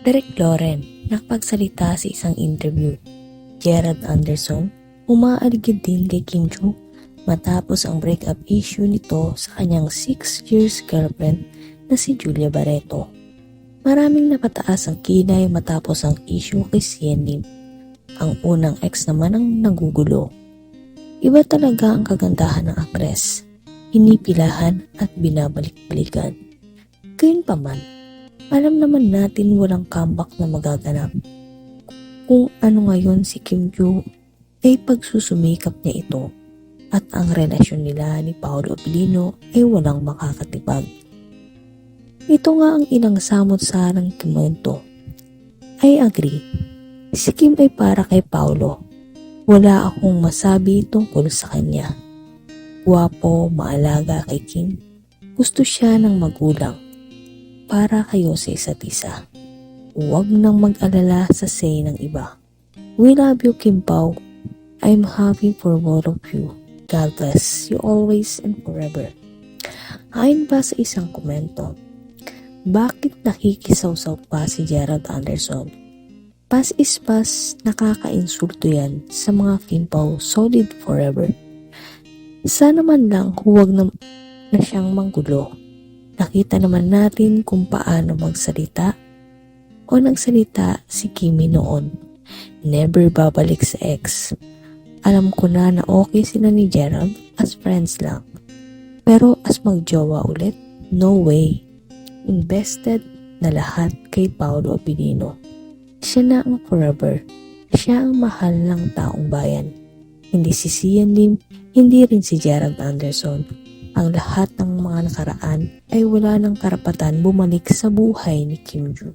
Derek Loren, nakapagsalita sa isang interview. Gerald Anderson, umaaligid din kay Kim Joo matapos ang breakup issue nito sa kanyang 6 years girlfriend na si Julia Barreto. Maraming napataas ang kinay matapos ang issue kay Lim. Ang unang ex naman ang nagugulo. Iba talaga ang kagandahan ng aktres. Hinipilahan at binabalik-balikan. Gayunpaman, alam naman natin walang comeback na magaganap. Kung ano ngayon si Kim Joo ay pagsusumikap niya ito at ang relasyon nila ni Paolo Abilino ay walang makakatipag. Ito nga ang ilang samot sarang komento. I agree. Si Kim ay para kay Paolo. Wala akong masabi tungkol sa kanya. Guwapo, maalaga kay Kim. Gusto siya ng magulang. Para kayo sa isa't isa. Huwag nang mag-alala sa say ng iba. We love you, Kim Pao. I'm happy for both of you. God bless you always and forever. Ayon pa sa isang komento, bakit nakikisawsaw pa si Gerald Anderson? Pass is pass, nakakainsulto yan sa mga Kimpaw solid forever. Sana man lang huwag na, na siyang manggulo. Nakita naman natin kung paano magsalita o nagsalita si Kimi noon. Never babalik sa ex. Alam ko na na okay sila ni Gerald as friends lang. Pero as magjowa ulit, no way. Invested na lahat kay Paolo Abilino. Siya na ang forever. Siya ang mahal ng taong bayan. Hindi si Sian Lim, hindi rin si Gerald Anderson. Ang lahat ng mga nakaraan ay wala ng karapatan bumalik sa buhay ni Kim Joo.